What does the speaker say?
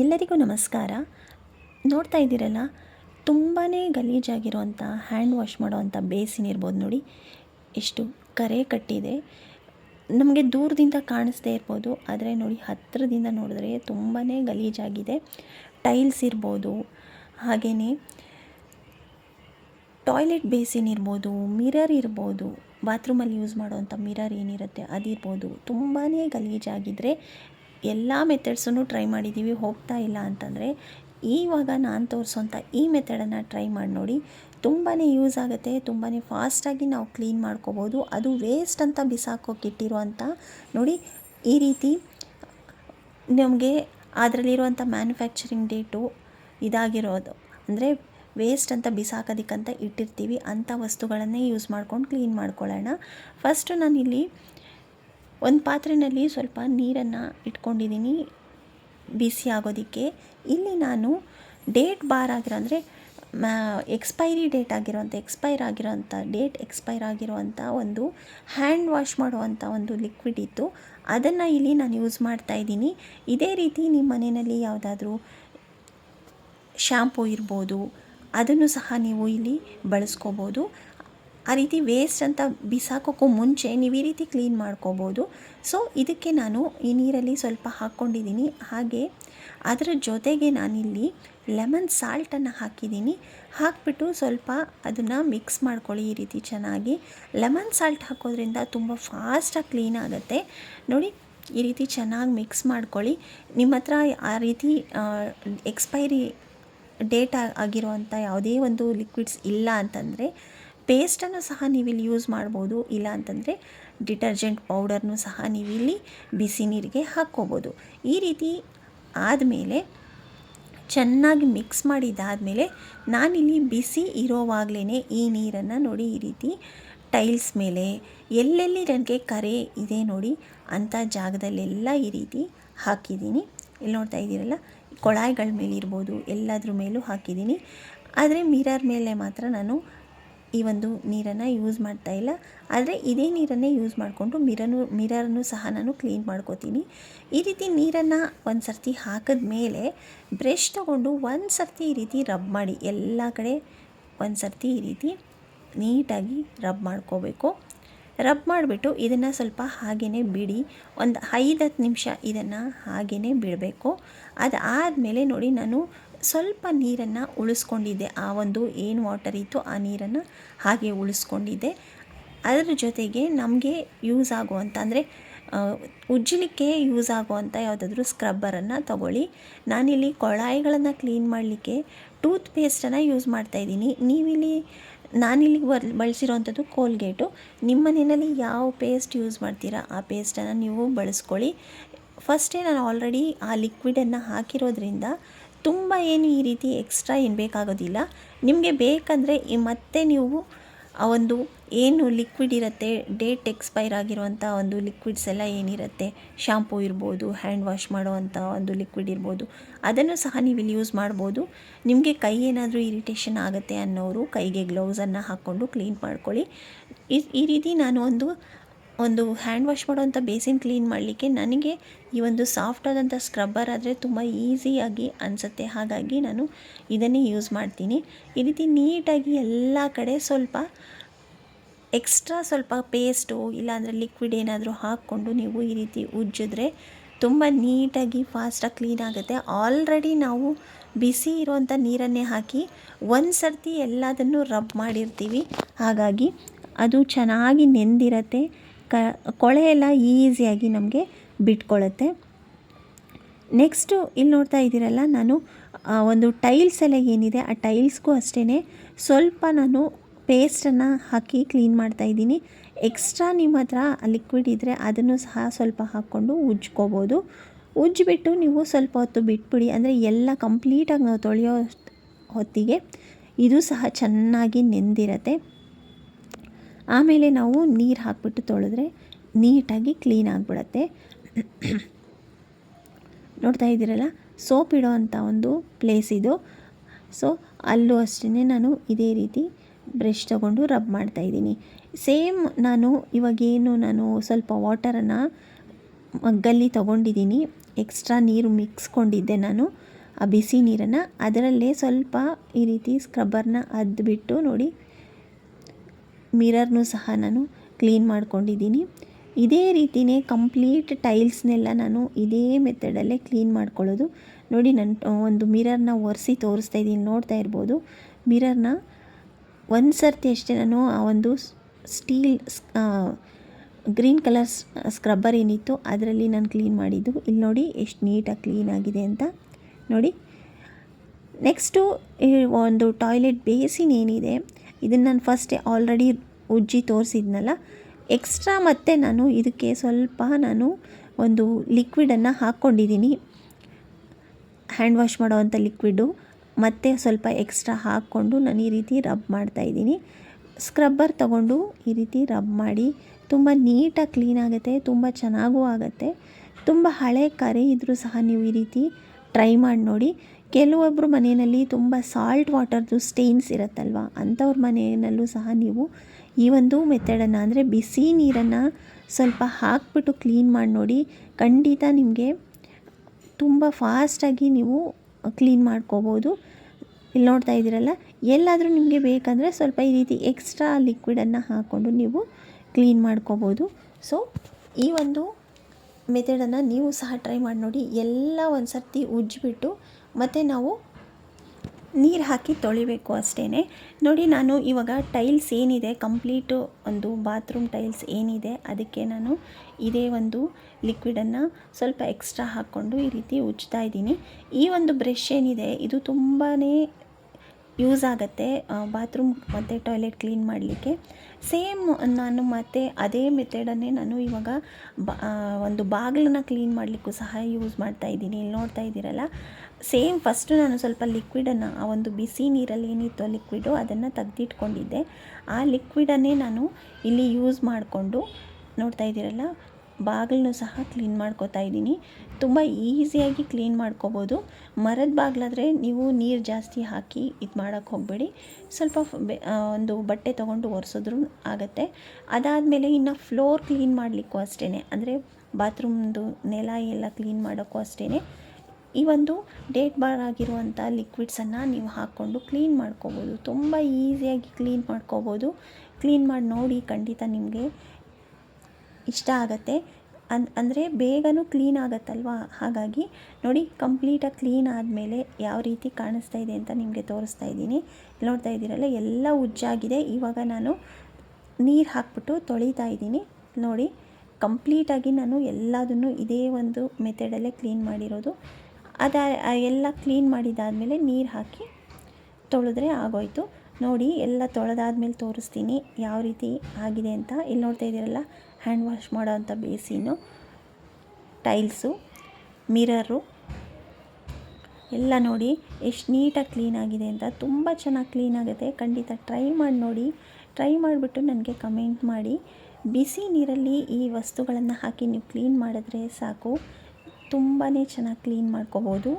ಎಲ್ಲರಿಗೂ ನಮಸ್ಕಾರ. ನೋಡ್ತಾ ಇದ್ದೀರಲ್ಲ ತುಂಬಾ ಗಲೀಜಾಗಿರುವಂಥ ಹ್ಯಾಂಡ್ ವಾಶ್ ಮಾಡೋವಂಥ ಬೇಸಿನ್ ಇರ್ಬೋದು ನೋಡಿ. ಎಷ್ಟು ಕರೆ ಕಟ್ಟಿದೆ. ನಮಗೆ ದೂರದಿಂದ ಕಾಣಿಸ್ದೇ ಇರ್ಬೋದು, ಆದರೆ ನೋಡಿ ಹತ್ತಿರದಿಂದ ನೋಡಿದ್ರೆ ತುಂಬಾ ಗಲೀಜಾಗಿದೆ. ಟೈಲ್ಸ್ ಇರ್ಬೋದು ಹಾಗೆಯೇ ಟಾಯ್ಲೆಟ್ ಬೇಸಿನ್ ಇರ್ಬೋದು, ಮಿರರ್ ಇರ್ಬೋದು, ಬಾತ್ರೂಮಲ್ಲಿ ಯೂಸ್ ಮಾಡುವಂಥ ಮಿರರ್ ಏನಿರುತ್ತೆ ಅದಿರ್ಬೋದು ತುಂಬಾ ಗಲೀಜಾಗಿದ್ದರೆ ಎಲ್ಲ ಮೆಥಡ್ಸನ್ನು ಟ್ರೈ ಮಾಡಿದ್ದೀವಿ ಹೋಗ್ತಾ ಇಲ್ಲ ಅಂತಂದರೆ, ಈವಾಗ ನಾನು ತೋರಿಸೋಂಥ ಈ ಮೆಥಡನ್ನು ಟ್ರೈ ಮಾಡಿ ನೋಡಿ ತುಂಬಾ ಯೂಸ್ ಆಗುತ್ತೆ ತುಂಬಾ ಫಾಸ್ಟಾಗಿ ನಾವು ಕ್ಲೀನ್ ಮಾಡ್ಕೋಬೋದು, ಅದು ವೇಸ್ಟ್ ಅಂತ ಬಿಸಾಕೋಕ್ಕಿಟ್ಟಿರುವಂಥ ನೋಡಿ, ಈ ರೀತಿ ನಮಗೆ ಅದರಲ್ಲಿರುವಂಥ ಮ್ಯಾನುಫ್ಯಾಕ್ಚರಿಂಗ್ ಡೇಟು ಇದಾಗಿರೋದು. ಅಂದರೆ ವೇಸ್ಟ್ ಅಂತ ಬಿಸಾಕೋದಕ್ಕಂತ ಇಟ್ಟಿರ್ತೀವಿ, ಅಂಥ ವಸ್ತುಗಳನ್ನೇ ಯೂಸ್ ಮಾಡ್ಕೊಂಡು ಕ್ಲೀನ್ ಮಾಡ್ಕೊಳ್ಳೋಣ. ಫಸ್ಟು ನಾನಿಲ್ಲಿ ಒಂದು ಪಾತ್ರೆಯಲ್ಲಿ ಸ್ವಲ್ಪ ನೀರನ್ನು ಇಟ್ಕೊಂಡಿದ್ದೀನಿ ಬಿಸಿ ಆಗೋದಕ್ಕೆ. ಇಲ್ಲಿ ನಾನು ಡೇಟ್ ಬಾರ್ ಆಗಿರೋ ಅಂದರೆ ಎಕ್ಸ್ಪೈರಿ ಡೇಟ್ ಆಗಿರುವಂಥ, ಎಕ್ಸ್ಪೈರ್ ಆಗಿರೋವಂಥ, ಡೇಟ್ ಎಕ್ಸ್ಪೈರ್ ಆಗಿರುವಂಥ ಒಂದು ಹ್ಯಾಂಡ್ ವಾಶ್ ಮಾಡುವಂಥ ಒಂದು ಲಿಕ್ವಿಡ್ ಇತ್ತು. ಅದನ್ನು ಇಲ್ಲಿ ನಾನು ಯೂಸ್ ಮಾಡ್ತಾ ಇದ್ದೀನಿ. ಇದೇ ರೀತಿ ನಿಮ್ಮ ಮನೆಯಲ್ಲಿ ಯಾವುದಾದ್ರೂ ಶ್ಯಾಂಪೂ ಇರ್ಬೋದು, ಅದನ್ನು ಸಹ ನೀವು ಇಲ್ಲಿ ಬಳಸ್ಕೋಬೋದು. ಆ ರೀತಿ ವೇಸ್ಟ್ ಅಂತ ಬಿಸಾಕೋಕ್ಕೂ ಮುಂಚೆ ನೀವು ಈ ರೀತಿ ಕ್ಲೀನ್ ಮಾಡ್ಕೋಬೋದು. ಸೊ ಇದಕ್ಕೆ ನಾನು ಈ ನೀರಲ್ಲಿ ಸ್ವಲ್ಪ ಹಾಕ್ಕೊಂಡಿದ್ದೀನಿ. ಹಾಗೆ ಅದರ ಜೊತೆಗೆ ನಾನಿಲ್ಲಿ ಲೆಮನ್ ಸಾಲ್ಟನ್ನು ಹಾಕಿದ್ದೀನಿ. ಹಾಕಿಬಿಟ್ಟು ಸ್ವಲ್ಪ ಅದನ್ನು ಮಿಕ್ಸ್ ಮಾಡ್ಕೊಳ್ಳಿ ಈ ರೀತಿ ಚೆನ್ನಾಗಿ. ಲೆಮನ್ ಸಾಲ್ಟ್ ಹಾಕೋದ್ರಿಂದ ತುಂಬ ಫಾಸ್ಟಾಗಿ ಕ್ಲೀನ್ ಆಗುತ್ತೆ. ನೋಡಿ, ಈ ರೀತಿ ಚೆನ್ನಾಗಿ ಮಿಕ್ಸ್ ಮಾಡ್ಕೊಳ್ಳಿ. ನಿಮ್ಮ ಹತ್ರ ಆ ರೀತಿ ಎಕ್ಸ್ಪೈರಿ ಡೇಟ್ ಆಗಿರುವಂಥ ಯಾವುದೇ ಒಂದು ಲಿಕ್ವಿಡ್ಸ್ ಇಲ್ಲ ಅಂತಂದರೆ ಪೇಸ್ಟನ್ನು ಸಹ ನೀವಿಲ್ಲಿ ಯೂಸ್ ಮಾಡ್ಬೋದು. ಇಲ್ಲ ಅಂತಂದರೆ ಡಿಟರ್ಜೆಂಟ್ ಪೌಡರ್ನು ಸಹ ನೀವಿಲ್ಲಿ ಬಿಸಿ ನೀರಿಗೆ ಹಾಕ್ಕೋಬೋದು. ಈ ರೀತಿ ಆದಮೇಲೆ ಚೆನ್ನಾಗಿ ಮಿಕ್ಸ್ ಮಾಡಿದ್ದಾದಮೇಲೆ ನಾನಿಲ್ಲಿ ಬಿಸಿ ಇರೋವಾಗಲೇ ಈ ನೀರನ್ನು ನೋಡಿ ಈ ರೀತಿ ಟೈಲ್ಸ್ ಮೇಲೆ ಎಲ್ಲೆಲ್ಲಿ ನನಗೆ ಕರೆ ಇದೆ ನೋಡಿ ಅಂಥ ಜಾಗದಲ್ಲೆಲ್ಲ ಈ ರೀತಿ ಹಾಕಿದ್ದೀನಿ. ಇಲ್ಲಿ ನೋಡ್ತಾ ಇದ್ದೀರಲ್ಲ, ಕೊಳಾಯಿಗಳ ಮೇಲೆ ಇರ್ಬೋದು ಎಲ್ಲದ್ರ ಮೇಲೂ ಹಾಕಿದ್ದೀನಿ. ಆದರೆ ಮಿರರ್ ಮೇಲೆ ಮಾತ್ರ ನಾನು ಈ ಒಂದು ನೀರನ್ನು ಯೂಸ್ ಮಾಡ್ತಾ ಇಲ್ಲ. ಆದರೆ ಇದೇ ನೀರನ್ನೇ ಯೂಸ್ ಮಾಡಿಕೊಂಡು ಮಿರನು ಮಿರರನ್ನು ಸಹ ನಾನು ಕ್ಲೀನ್ ಮಾಡ್ಕೋತೀನಿ. ಈ ರೀತಿ ನೀರನ್ನು ಒಂದು ಸರ್ತಿ ಹಾಕಿದ ಮೇಲೆ ಬ್ರಷ್ ತೊಗೊಂಡು ಒಂದು ಸರ್ತಿ ಈ ರೀತಿ ರಬ್ ಮಾಡಿ, ಎಲ್ಲ ಕಡೆ ಒಂದು ಸರ್ತಿ ಈ ರೀತಿ ನೀಟಾಗಿ ರಬ್ ಮಾಡ್ಕೋಬೇಕು. ರಬ್ ಮಾಡಿಬಿಟ್ಟು ಇದನ್ನು ಸ್ವಲ್ಪ ಹಾಗೆಯೇ ಬಿಡಿ, ಒಂದು ಐದು ಹತ್ತು ನಿಮಿಷ ಇದನ್ನು ಹಾಗೆಯೇ ಬಿಡಬೇಕು. ಅದಾದಮೇಲೆ ನೋಡಿ ನಾನು ಸ್ವಲ್ಪ ನೀರನ್ನು ಉಳಿಸ್ಕೊಂಡಿದ್ದೆ ಆ ಒಂದು ಏನು ವಾಟರ್ ಇತ್ತು ಆ ನೀರನ್ನು ಹಾಗೆ ಉಳಿಸ್ಕೊಂಡಿದ್ದೆ ಅದರ ಜೊತೆಗೆ ನಮಗೆ ಯೂಸ್ ಆಗುವಂಥ ಅಂದರೆ ಉಜ್ಜಲಿಕ್ಕೆ ಯೂಸ್ ಆಗುವಂಥ ಯಾವುದಾದ್ರೂ ಸ್ಕ್ರಬ್ಬರನ್ನು ತಗೊಳ್ಳಿ. ನಾನಿಲ್ಲಿ ಕೊಳಾಯಿಗಳನ್ನು ಕ್ಲೀನ್ ಮಾಡಲಿಕ್ಕೆ ಟೂತ್ ಪೇಸ್ಟನ್ನು ಯೂಸ್ ಮಾಡ್ತಾಯಿದ್ದೀನಿ ನೀವಿಲ್ಲಿ, ನಾನಿಲ್ಲಿ ಬರ್ ಬಳಸಿರೋವಂಥದ್ದು ಕೋಲ್ಗೇಟು ನಿಮ್ಮ ಮನೆಯಲ್ಲಿ ಯಾವ ಪೇಸ್ಟ್ ಯೂಸ್ ಮಾಡ್ತೀರಾ? ಆ ಪೇಸ್ಟನ್ನು ನೀವು ಬಳಸ್ಕೊಳ್ಳಿ. ಫಸ್ಟೇ ನಾನು ಆಲ್ರೆಡಿ ಆ ಲಿಕ್ವಿಡನ್ನು ಹಾಕಿರೋದ್ರಿಂದ ತುಂಬ ಏನು ಈ ರೀತಿ ಎಕ್ಸ್ಟ್ರಾ ಏನು ಬೇಕಾಗೋದಿಲ್ಲ. ನಿಮಗೆ ಬೇಕಂದರೆ ಮತ್ತೆ ನೀವು ಆ ಒಂದು ಏನು ಲಿಕ್ವಿಡ್ ಇರುತ್ತೆ ಡೇಟ್ ಎಕ್ಸ್ಪೈರ್ ಆಗಿರುವಂಥ ಒಂದು ಲಿಕ್ವಿಡ್ಸ್ ಎಲ್ಲ ಏನಿರುತ್ತೆ ಶಾಂಪೂ ಇರ್ಬೋದು ಹ್ಯಾಂಡ್ ವಾಶ್ ಮಾಡುವಂಥ ಒಂದು ಲಿಕ್ವಿಡ್ ಇರ್ಬೋದು, ಅದನ್ನು ಸಹ ನೀವು ಇಲ್ಲಿ ಯೂಸ್ ಮಾಡ್ಬೋದು. ನಿಮಗೆ ಕೈ ಏನಾದರೂ ಇರಿಟೇಷನ್ ಆಗುತ್ತೆ ಅನ್ನೋರು ಕೈಗೆ ಗ್ಲೌಸನ್ನು ಹಾಕ್ಕೊಂಡು ಕ್ಲೀನ್ ಮಾಡ್ಕೊಳ್ಳಿ. ಈ ರೀತಿ ನಾನು ಒಂದು ಒಂದು ಹ್ಯಾಂಡ್ ವಾಶ್ ಮಾಡುವಂಥ ಬೇಸಿನ್ ಕ್ಲೀನ್ ಮಾಡಲಿಕ್ಕೆ ನನಗೆ ಈ ಒಂದು ಸಾಫ್ಟ್ ಆದಂಥ ಸ್ಕ್ರಬ್ಬರ್ ಆದರೆ ತುಂಬ ಈಸಿಯಾಗಿ ಅನಿಸುತ್ತೆ. ಹಾಗಾಗಿ ನಾನು ಇದನ್ನೇ ಯೂಸ್ ಮಾಡ್ತೀನಿ. ಈ ರೀತಿ ನೀಟಾಗಿ ಎಲ್ಲ ಕಡೆ ಸ್ವಲ್ಪ ಎಕ್ಸ್ಟ್ರಾ ಸ್ವಲ್ಪ ಪೇಸ್ಟು ಇಲ್ಲಾಂದರೆ ಲಿಕ್ವಿಡ್ ಏನಾದರೂ ಹಾಕ್ಕೊಂಡು ನೀವು ಈ ರೀತಿ ಉಜ್ಜಿದ್ರೆ ತುಂಬ ನೀಟಾಗಿ ಫಾಸ್ಟಾಗಿ ಕ್ಲೀನ್ ಆಗುತ್ತೆ. ಆಲ್ರೆಡಿ ನಾವು ಬಿಸಿ ಇರುವಂಥ ನೀರನ್ನೇ ಹಾಕಿ ಒಂದು ಸರ್ತಿ ಎಲ್ಲದನ್ನು ರಬ್ ಮಾಡಿರ್ತೀವಿ. ಹಾಗಾಗಿ ಅದು ಚೆನ್ನಾಗಿ ನೆಂದಿರತ್ತೆ. ಕ ಕೊಳೆ ಎಲ್ಲ ಈಸಿಯಾಗಿ ನಮಗೆ ಬಿಟ್ಕೊಳ್ಳುತ್ತೆ ನೆಕ್ಸ್ಟು ಇಲ್ಲಿ ನೋಡ್ತಾ ಇದ್ದೀರಲ್ಲ, ನಾನು ಒಂದು ಟೈಲ್ಸ್ ಎಲ್ಲ ಏನಿದೆ, ಆ ಟೈಲ್ಸ್ಗೂ ಅಷ್ಟೇ ಸ್ವಲ್ಪ ನಾನು ಪೇಸ್ಟನ್ನು ಹಾಕಿ ಕ್ಲೀನ್ ಮಾಡ್ತಾ ಇದ್ದೀನಿ. ಎಕ್ಸ್ಟ್ರಾ ನಿಮ್ಮ ಹತ್ರ ಲಿಕ್ವಿಡ್ ಇದ್ದರೆ ಅದನ್ನು ಸಹ ಸ್ವಲ್ಪ ಹಾಕ್ಕೊಂಡು ಉಜ್ಕೋಬೋದು. ಉಜ್ಜಿಬಿಟ್ಟು ನೀವು ಸ್ವಲ್ಪ ಹೊತ್ತು ಬಿಟ್ಬಿಡಿ, ಅಂದರೆ ಎಲ್ಲ ಕಂಪ್ಲೀಟಾಗಿ ನಾವು ತೊಳೆಯೋ ಹೊತ್ತಿಗೆ ಇದು ಸಹ ಚೆನ್ನಾಗಿ ನೆಂದಿರತ್ತೆ. ಆಮೇಲೆ ನಾವು ನೀರು ಹಾಕ್ಬಿಟ್ಟು ತೊಳೆದ್ರೆ ನೀಟಾಗಿ ಕ್ಲೀನ್ ಆಗಿಬಿಡತ್ತೆ. ನೋಡ್ತಾ ಇದ್ದೀರಲ್ಲ? ಸೋಪ್ ಇಡೋ ಅಂಥ ಒಂದು ಪ್ಲೇಸ್ ಇದು. ಸೊ ಅಲ್ಲೂ ಅಷ್ಟೇ ನಾನು ಇದೇ ರೀತಿ ಬ್ರಷ್ ತೊಗೊಂಡು ರಬ್ ಮಾಡ್ತಾಯಿದ್ದೀನಿ ಸೇಮ್ ನಾನು ಇವಾಗೇನು ನಾನು ಸ್ವಲ್ಪ ವಾಟರನ್ನು ಮಗ್ಗಲ್ಲಿ ತೊಗೊಂಡಿದ್ದೀನಿ. ಎಕ್ಸ್ಟ್ರಾ ನೀರು ಮಿಕ್ಸ್ಕೊಂಡಿದ್ದೆ ನಾನು. ಆ ಬಿಸಿ ನೀರನ್ನು. ಅದರಲ್ಲೇ ಸ್ವಲ್ಪ ಈ ರೀತಿ ಸ್ಕ್ರಬ್ಬರ್ನ ಅದ್ಬಿಟ್ಟು ನೋಡಿ ಮಿರರ್ನೂ ಸಹ ನಾನು ಕ್ಲೀನ್ ಮಾಡ್ಕೊಂಡಿದ್ದೀನಿ. ಇದೇ ರೀತಿಯೇ ಕಂಪ್ಲೀಟ್ ಟೈಲ್ಸ್ನೆಲ್ಲ ನಾನು ಇದೇ ಮೆಥಡಲ್ಲೇ ಕ್ಲೀನ್ ಮಾಡ್ಕೊಳ್ಳೋದು. ನೋಡಿ ನಾನು ಒಂದು ಮಿರರ್ನ ಒರೆಸಿ ತೋರಿಸ್ತಾ ಇದ್ದೀನಿ, ನೋಡ್ತಾ ಇರ್ಬೋದು. ಮಿರರ್ನ ಒಂದು ಸರ್ತಿ ಅಷ್ಟೇ ನಾನು ಆ ಒಂದು ಸ್ಟೀಲ್ ಗ್ರೀನ್ ಕಲರ್ ಸ್ಕ್ರಬ್ಬರ್ ಏನಿತ್ತು ಅದರಲ್ಲಿ ನಾನು ಕ್ಲೀನ್ ಮಾಡಿದ್ದು. ಇಲ್ಲಿ ನೋಡಿ ಎಷ್ಟು ನೀಟಾಗಿ ಕ್ಲೀನ್ ಆಗಿದೆ ಅಂತ. ನೋಡಿ, ನೆಕ್ಸ್ಟು ಒಂದು ಟಾಯ್ಲೆಟ್ ಬೇಸಿನ್ ಏನಿದೆ ಇದನ್ನು ನಾನು ಫಸ್ಟ್ ಆಲ್ರೆಡಿ ಉಜ್ಜಿ ತೋರಿಸಿದ್ನಲ್ಲ ಎಕ್ಸ್ಟ್ರಾ ಮತ್ತೆ ನಾನು ಇದಕ್ಕೆ ಸ್ವಲ್ಪ ನಾನು ಒಂದು ಲಿಕ್ವಿಡನ್ನು ಹಾಕ್ಕೊಂಡಿದ್ದೀನಿ ಹ್ಯಾಂಡ್ ವಾಶ್ ಮಾಡೋವಂಥ ಲಿಕ್ವಿಡು ಮತ್ತೆ ಸ್ವಲ್ಪ ಎಕ್ಸ್ಟ್ರಾ ಹಾಕ್ಕೊಂಡು ನಾನು ಈ ರೀತಿ ರಬ್ ಮಾಡ್ತಾಯಿದ್ದೀನಿ ಸ್ಕ್ರಬ್ಬರ್ ತಗೊಂಡು ಈ ರೀತಿ ರಬ್ ಮಾಡಿ, ತುಂಬ ನೀಟಾಗಿ ಕ್ಲೀನ್ ಆಗುತ್ತೆ, ತುಂಬ ಚೆನ್ನಾಗೂ ಆಗುತ್ತೆ. ತುಂಬ ಹಳೆ ಕರೆ ಇದ್ದರೂ ಸಹ ನೀವು ಈ ರೀತಿ ಟ್ರೈ ಮಾಡಿ ನೋಡಿ. ಕೆಲವೊಬ್ಬರು ಮನೆಯಲ್ಲಿ ತುಂಬ ಸಾಲ್ಟ್ ವಾಟರ್ದು ಸ್ಟೇನ್ಸ್ ಇರುತ್ತಲ್ವ? ಅಂಥವ್ರ ಮನೆಯಲ್ಲೂ ಸಹ ನೀವು ಈ ಒಂದು ಮೆಥಡನ್ನು, ಅಂದರೆ ಬಿಸಿ ನೀರನ್ನು ಸ್ವಲ್ಪ ಹಾಕ್ಬಿಟ್ಟು ಕ್ಲೀನ್ ಮಾಡಿ ನೋಡಿ. ಖಂಡಿತ ನಿಮಗೆ ತುಂಬ ಫಾಸ್ಟಾಗಿ ನೀವು ಕ್ಲೀನ್ ಮಾಡ್ಕೋಬೋದು. ಇಲ್ಲಿ ನೋಡ್ತಾ ಇದ್ದೀರಲ್ಲ, ಎಲ್ಲಾದರೂ ನಿಮಗೆ ಬೇಕಂದರೆ ಸ್ವಲ್ಪ ಈ ರೀತಿ ಎಕ್ಸ್ಟ್ರಾ ಲಿಕ್ವಿಡನ್ನು ಹಾಕ್ಕೊಂಡು ನೀವು ಕ್ಲೀನ್ ಮಾಡ್ಕೋಬೋದು. ಸೊ ಈ ಒಂದು ಮೆಥಡನ್ನು ನೀವು ಸಹ ಟ್ರೈ ಮಾಡಿ ನೋಡಿ. ಎಲ್ಲ ಒಂದು ಸರ್ತಿ ಉಜ್ಜಿಬಿಟ್ಟು ಮತ್ತು ನಾವು ನೀರು ಹಾಕಿ ತೊಳಿಬೇಕು ಅಷ್ಟೇ ನೋಡಿ, ನಾನು ಇವಾಗ ಟೈಲ್ಸ್ ಏನಿದೆ, ಕಂಪ್ಲೀಟು ಒಂದು ಬಾತ್ರೂಮ್ ಟೈಲ್ಸ್ ಏನಿದೆ, ಅದಕ್ಕೆ ನಾನು ಇದೇ ಒಂದು ಲಿಕ್ವಿಡನ್ನು ಸ್ವಲ್ಪ ಎಕ್ಸ್ಟ್ರಾ ಹಾಕ್ಕೊಂಡು ಈ ರೀತಿ ಉಜ್ತಾ ಇದ್ದೀನಿ. ಈ ಒಂದು ಬ್ರಷ್ ಏನಿದೆ, ಇದು ತುಂಬಾ ಯೂಸ್ ಆಗುತ್ತೆ. ಬಾತ್ರೂಮ್ ಮತ್ತು ಟಾಯ್ಲೆಟ್ ಕ್ಲೀನ್ ಮಾಡಲಿಕ್ಕೆ. ಸೇಮ್ ನಾನು ಮತ್ತೆ ಅದೇ ಮೆಥಡನ್ನೇ ನಾನು ಇವಾಗ ಬ ಒಂದು ಬಾಗಿಲನ್ನ ಕ್ಲೀನ್ ಮಾಡಲಿಕ್ಕೂ ಸಹ ಯೂಸ್ ಮಾಡ್ತಾ ಇದ್ದೀನಿ. ಇಲ್ಲಿ ನೋಡ್ತಾ ಇದ್ದೀರಲ್ಲ? ಸೇಮ್ ಫಸ್ಟು ನಾನು ಸ್ವಲ್ಪ ಲಿಕ್ವಿಡನ್ನು ಆ ಒಂದು ಬಿಸಿ ನೀರಲ್ಲಿ ಏನಿತ್ತು ಲಿಕ್ವಿಡು ಅದನ್ನು ತೆಗೆದಿಟ್ಕೊಂಡಿದ್ದೆ. ಆ ಲಿಕ್ವಿಡನ್ನೇ ನಾನು ಇಲ್ಲಿ ಯೂಸ್ ಮಾಡಿಕೊಂಡು ನೋಡ್ತಾ ಇದ್ದೀರಲ್ಲ? ಬಾಗಿಲನ್ನು ಸಹ ಕ್ಲೀನ್ ಮಾಡ್ಕೋತಾ ಇದ್ದೀನಿ. ತುಂಬ ಈಸಿಯಾಗಿ ಕ್ಲೀನ್ ಮಾಡ್ಕೋಬೋದು. ಮರದ ಬಾಗಿಲಾದರೆ ನೀವು ನೀರು ಜಾಸ್ತಿ ಹಾಕಿ ಇದು ಮಾಡೋಕ್ಕೆ ಹೋಗಬೇಡಿ. ಸ್ವಲ್ಪ ಒಂದು ಬಟ್ಟೆ ತೊಗೊಂಡು ಒರೆಸಿದ್ರು ಆಗುತ್ತೆ. ಅದಾದಮೇಲೆ ಇನ್ನು ಫ್ಲೋರ್ ಕ್ಲೀನ್ ಮಾಡಲಿಕ್ಕೂ ಅಷ್ಟೇ ಅಂದರೆ ಬಾತ್ರೂಮ್ದು ನೆಲ ಎಲ್ಲ ಕ್ಲೀನ್ ಮಾಡೋಕ್ಕೂ ಅಷ್ಟೇ ಈ ಒಂದು ಡೇಟ್ ಬಾರ್ ಆಗಿರುವಂಥ ಲಿಕ್ವಿಡ್ಸನ್ನು ನೀವು ಹಾಕ್ಕೊಂಡು ಕ್ಲೀನ್ ಮಾಡ್ಕೋಬೋದು. ತುಂಬ ಈಸಿಯಾಗಿ ಕ್ಲೀನ್ ಮಾಡ್ಕೋಬೋದು. ಕ್ಲೀನ್ ಮಾಡಿ ನೋಡಿ ಖಂಡಿತ ನಿಮಗೆ ಇಷ್ಟ ಆಗುತ್ತೆ. ಅನ್, ಅಂದರೆ ಬೇಗನೂ ಕ್ಲೀನ್ ಆಗುತ್ತಲ್ವ? ಹಾಗಾಗಿ ನೋಡಿ ಕಂಪ್ಲೀಟಾಗಿ ಕ್ಲೀನ್ ಆದಮೇಲೆ ಯಾವ ರೀತಿ ಕಾಣಿಸ್ತಾ ಇದೆ ಅಂತ ನಿಮಗೆ ತೋರಿಸ್ತಾ ಇದ್ದೀನಿ. ನೋಡ್ತಾ ಇದ್ದೀರಲ್ಲ, ಎಲ್ಲ ಉಜ್ಜಾಗಿದೆ. ಇವಾಗ ನಾನು ನೀರು ಹಾಕ್ಬಿಟ್ಟು ತೊಳಿತಾ ಇದ್ದೀನಿ. ನೋಡಿ ಕಂಪ್ಲೀಟಾಗಿ ನಾನು ಎಲ್ಲದನ್ನು ಇದೇ ಒಂದು ಮೆಥಡಲ್ಲೇ ಕ್ಲೀನ್ ಮಾಡಿರೋದು. ಅದ, ಎಲ್ಲ ಕ್ಲೀನ್ ಮಾಡಿದಾದಮೇಲೆ ನೀರು ಹಾಕಿ ತೊಳೆದ್ರೆ ಆಗೋಯ್ತು. ನೋಡಿ, ಎಲ್ಲ ತೊಳೆದಾದ್ಮೇಲೆ ತೋರಿಸ್ತೀನಿ ಯಾವ ರೀತಿ ಆಗಿದೆ ಅಂತ. ಇಲ್ಲಿ ನೋಡ್ತಾ ಇದ್ದೀರಲ್ಲ ಹ್ಯಾಂಡ್ ವಾಶ್ ಮಾಡೋವಂಥ ಬೇಸಿನು ಟೈಲ್ಸು ಮಿರರು ಎಲ್ಲ ನೋಡಿ ಎಷ್ಟು ನೀಟಾಗಿ ಕ್ಲೀನ್ ಆಗಿದೆ ಅಂತ. ತುಂಬ ಚೆನ್ನಾಗಿ ಕ್ಲೀನ್ ಆಗುತ್ತೆ. ಖಂಡಿತ ಟ್ರೈ ಮಾಡಿ ನೋಡಿ. ಟ್ರೈ ಮಾಡಿಬಿಟ್ಟು ನನಗೆ ಕಮೆಂಟ್ ಮಾಡಿ. ಬಿಸಿ ನೀರಲ್ಲಿ ಈ ವಸ್ತುಗಳನ್ನು ಹಾಕಿ ನೀವು ಕ್ಲೀನ್ ಮಾಡಿದ್ರೆ ಸಾಕು. ತುಂಬಾ ಚೆನ್ನಾಗಿ ಕ್ಲೀನ್ ಮಾಡ್ಕೋಬೋದು.